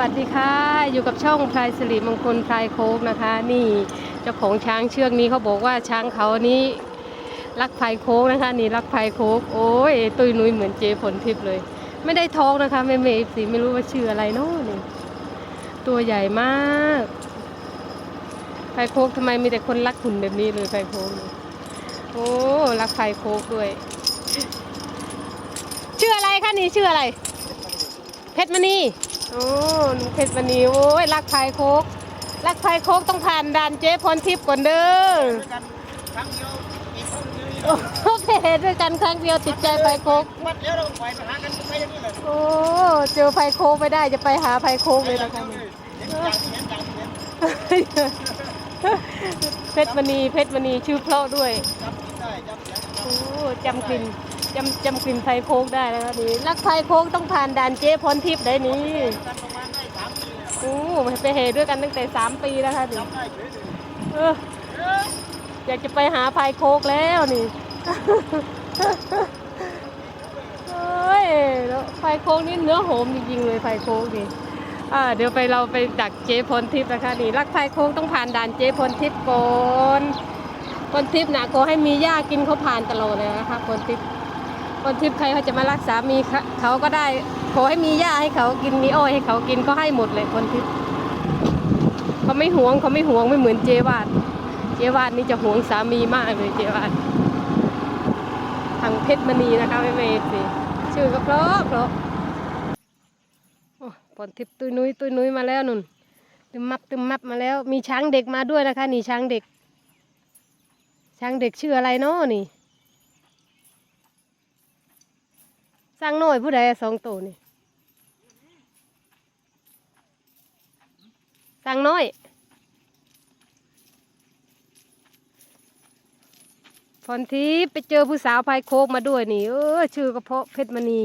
วัสดีค่ะ อยู่กับช่องพลายสิริมงคลพลายโคกนะคะ นี่เจ้าของช้างเชือกนี้เขาบอกว่าช้างเขานี้รักพลายโคกนะคะ นี่รักพลายโคกโอ้ยตุยนุ้ยเหมือนเจผลทิพย์เลย ไม่ได้ท้องนะคะแม่เมย์สีไม่รู้ว่าชื่ออะไรเนาะนี่ตัวใหญ่มากพลายโคกทำไมมีแต่คนรักหุ่นแบบนี้เลยพลายโคกโอ้รักพลายโคกด้วยชื่ออะไรคะนี่ชื่ออะไร เพชรมณี โอ้ลุงเพชรมณีโอ้ยรักไผ่โคกรักไผ่โคกต้องผ่านด่านเจ๊พรทิพย์ก่อนเด้อด้วยกันครั้งเดียวอีกคนเดียวโอเพจด้วยกันครั้งเดียวติดใจไผ่โคกวัดเดียวเราไปหากันไปย่างนี้เลยโอ้เจอไผ่โคกไม่ได้จะไปหาไผ่โคกเลยนะคะเห็นอย่างเพชรมณีเพชรมณีชื่อเพราะด้วยจำได้จำเสียงจโอ้จำกลิ่น จำจำกลิ่นไผ่โคกได้แล้วครับนี่รักไผ่โคกต้องผ่านด่านเจ๊พรทิพย์ได้นี่ำกันประมาณได้สามปีโอ้ไปเหด้วยกันตั้งแต่สามปีแล้วค่ะนี่เอออยากจะไปหาพายโคกแล้วนี่เฮ้ยแล้วพายโคกนี่เนื้อหอมจริงๆเลยพายโคกนี่อ่าเดี๋ยวไปเราไปดักเจ๊พรทิพย์นะคะนี่รักพายโคกต้องผ่านด่านเจ๊พรทิพย์ก่อนพรทิพย์นะก็ให้มีหญ้ากินเขาผ่านตลอดเลยนะคะพรทิพย์ พรทิพย์ใครเขาจะมารักษามีเขาก็ได้ ขอให้มีหญ้าให้เขากินมีอ้อยให้เขากินก็ให้หมดเลยพรทิพย์เขาไม่หวงเขาไม่หวงไม่เหมือนเจวาดเจวาดนี่จะหวงสามีมากเลยเจวาดทางเพชรมณีนะคะไม่เมสิชื่อก็เพราะเพราะโอ้ปอนทิพย์ตุยนุ้ยตุยนุ้ยมาแล้วนุ่นตึมมับตึมมับมาแล้ว มีช้างเด็กมาด้วยนะคะ นี่ช้างเด็ก ช้างเด็กชื่ออะไรเนาะนี่ สร้างน้อยผู้ใดสองตัวนี่สร้างน้อย พรทิพย์ไปเจอผู้สาวพายโคกมาด้วยนี่ เออ ชื่อก็เพาะเพชรมณี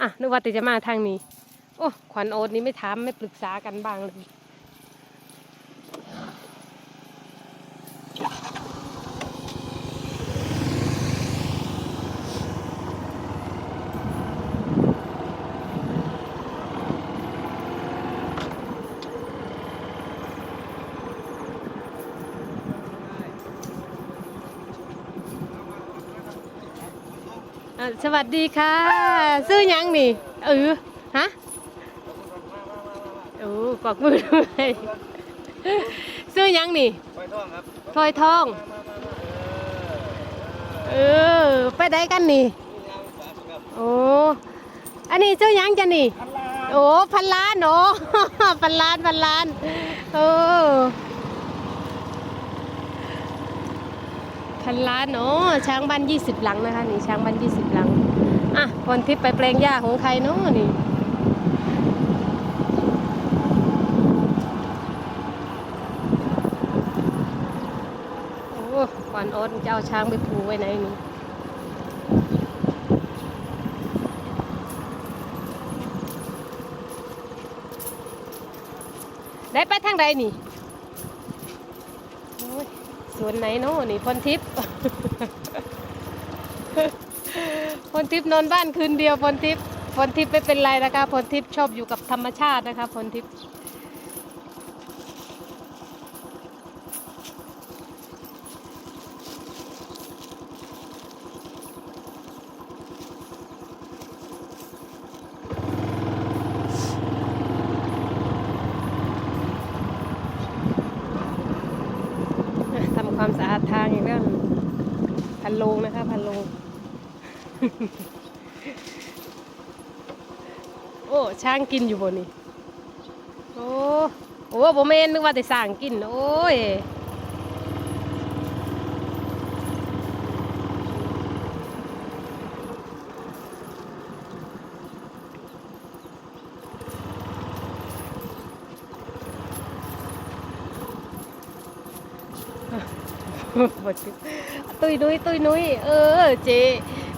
อะนึกว่าแต่จะมาทางนี้ โอ้ ขวัญโอ๊ตนี่ไม่ถามไม่ปรึกษากันบ้างเลย อะสวัสดีค่ะซื้อหยังนี่เออฮะโอ้กวักมือด้วยซื้อหยังนี่ปล่อยท่องครับพลอยทองเออ ไปได้กันนี่โอ้ อันนี้ซื้อหยังจะนี่โอ้พันล้านโอ้ พันล้านพันล้านเอ พันล้านโอ้ช้างบ้านยี่สิบหลังนะคะนี่ช้างบ้านยี่สิบหลังอะคนทิพย์ไปแปลงหญ้าของใครเนาะนี่โอ้ขวัญออดจะเอาช้างไปผูไว้ไหนนี่ได้ไปทางใดนี่ สวนไหนเนาะนี่พรทิพย์พรทิพย์นอนบ้านคืนเดียวพรทิพย์พรทิพย์ไม่เป็นไรนะคะพรทิพย์ชอบอยู่กับธรรมชาตินะคะพรทิพย์อะทำความ สะอาดทางอีกแล้วพันโลงนะคะ พันโลง โอ้ ช้างกินอยู่บนนี้ โอ้ โอ้บ่แม่นนึกว่าแต่สร้างกิน โอ้ย ตุยนุ้ยตุยนุ้ยเออ เจ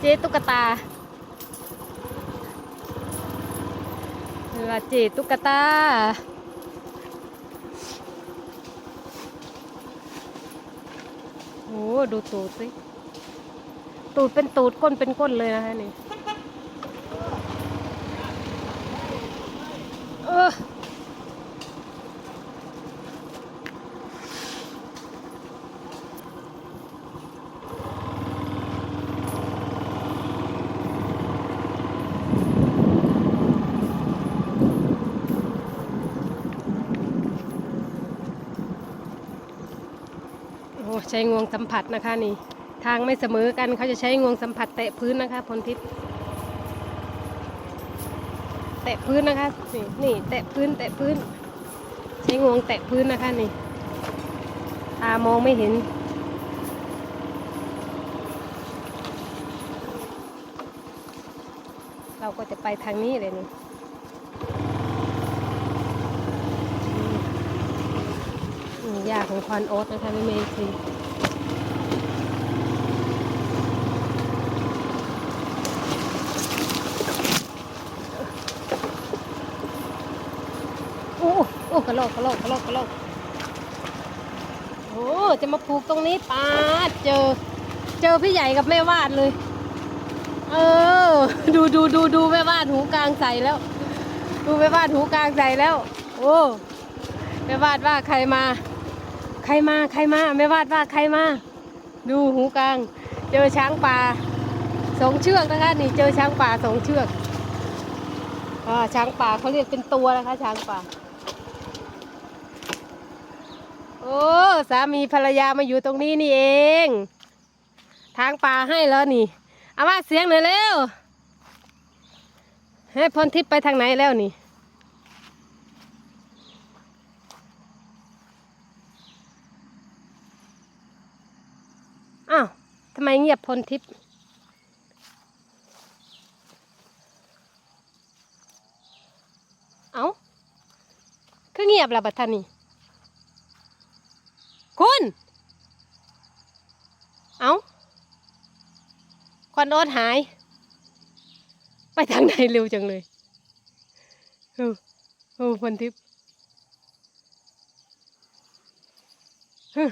เจตุ๊กตาเออเจตุ๊กตาโอ้ดูตูดสิตูดเป็นตูดก้นเป็นก้นเลยนะคะนี่ ใช้งวงสัมผัสนะคะนี่ ทางไม่เสมอกันเขาจะใช้งวงสัมผัสแตะพื้นนะคะพลทิพย์แตะพื้นนะคะนี่นี่แตะพื้นแตะพื้น ใช้งวงแตะพื้นนะคะนี่ตามองไม่เห็น เราก็จะไปทางนี้เลยนี่ อืมยาของควันโอ๊ตนะคะไม่เมย์สิโอ้โอ้กระโลกกระโลกกระโลกกระโลกโอ้จะมาปลูกตรงนี้ปาเจอ เจอพี่ใหญ่กับแม่วาดเลย เออ ดูดูดูดูแม่วาดหูกลางใส่แล้ว ดูแม่วาดหูกลางใส่แล้ว โอ้แม่วาดว่าใครมา ใครมาใครมาแม่วาดว่าใครมาดูหูกลาง เจอช้างป่าสองเชือกนะคะนี่เจอช้างป่าสองเชือกอ่าช้างป่าเขาเรียกเป็นตัวนะคะ ช้างป่า โอ้สามีภรรยามาอยู่ตรงนี้นี่เอง ทางป่าให้แล้วนี่เอาว่าเสียงหน่อยเร็วให้พรทิพย์ไปทางไหนแล้วนี่ อ้าว ทำไมเงียบพลทิพย์เอาคือเงียบล้วบัดท่านนี่คุณเอาควันโอ๊ตหาย ไปทางไหนเร็วจังเลยเออเออพันทิพย์ฮ้อ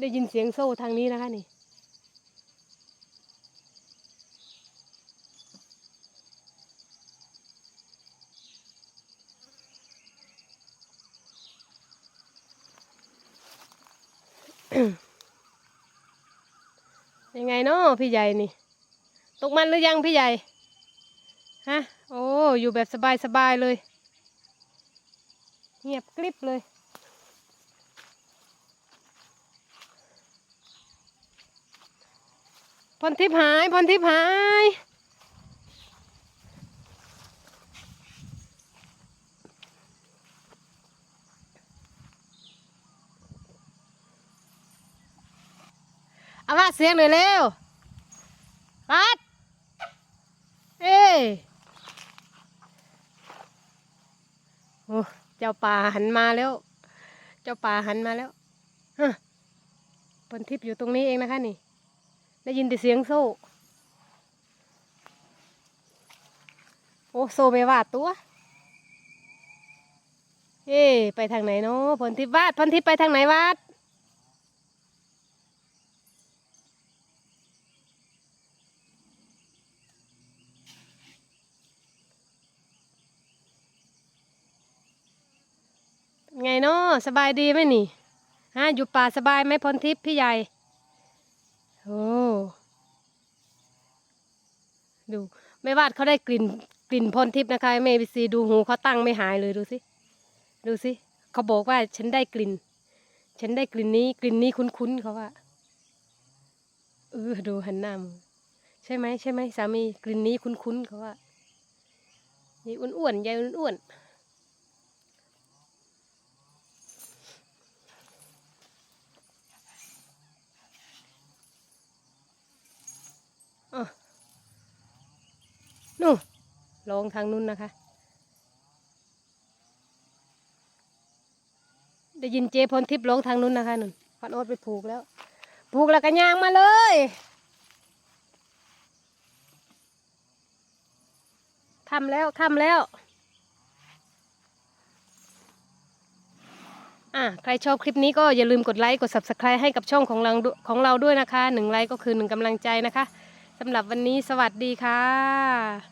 ได้ยินเสียงโซ่ทางนี้นะคะนี่ เนาะพี่ใหญ่นี่ ตกมันหรือยังพี่ใหญ่ ฮะ โอ้ อยู่แบบสบายสบายๆเลย เงียบกริบเลย พรทิพย์หาย พรทิพย์หาย เอาว่าเสียงหน่อยเร็วปัดเอ้ยโอ้เจ้าป่าหันมาแล้ว เจ้าป่าหันมาแล้วฮะปนทิพย์อยู่ตรงนี้เองนะคะนี่ ได้ยินแต่เสียงโซ่ โอ้โซ่ไม่วาดตัว เอ้ไปทางไหนเนาะพลทิพย์วาดพลทิพย์ไปทางไหนวาด ไงเนาะ สบายดีไหมนี่ฮะอยู่ป่าสบายไหมพรทิพย์พี่ใหญ่ โอ้ดูไม่วาดเขาได้กลิ่นกลิ่นพรทิพย์นะคะเมบิซีดูหูเขาตั้งไม่หายเลยดูสิดูสิเขาบอกว่าฉันได้กลิ่น ฉันได้กลิ่นนี้ กลิ่นนี้คุ้นๆเขาว่าเออดูหันหน้ามาใช่ไหมใช่ไหมสามีกลิ่นนี้คุ้นๆเขาว่านี่อ้วนๆใหญ่อ้วนๆ อะนู่น ลองทางนู้นนะคะ ได้ยินเจพลทิพย์ร้องทางนู้นนะคะนุ่นพันโอดไปผูกแล้ว ผูกแล้วก็ย่างมาเลยทำแล้วทำแล้ว อะใครชอบคลิปนี้ก็อย่าลืมกดไลค์กด subscribe ให้กับช่องของเราของเราด้วยนะคะหนึ่งไลค์ก็คือหนึ่งกำลังใจนะคะสำหรับวันนี้สวัสดีค่ะ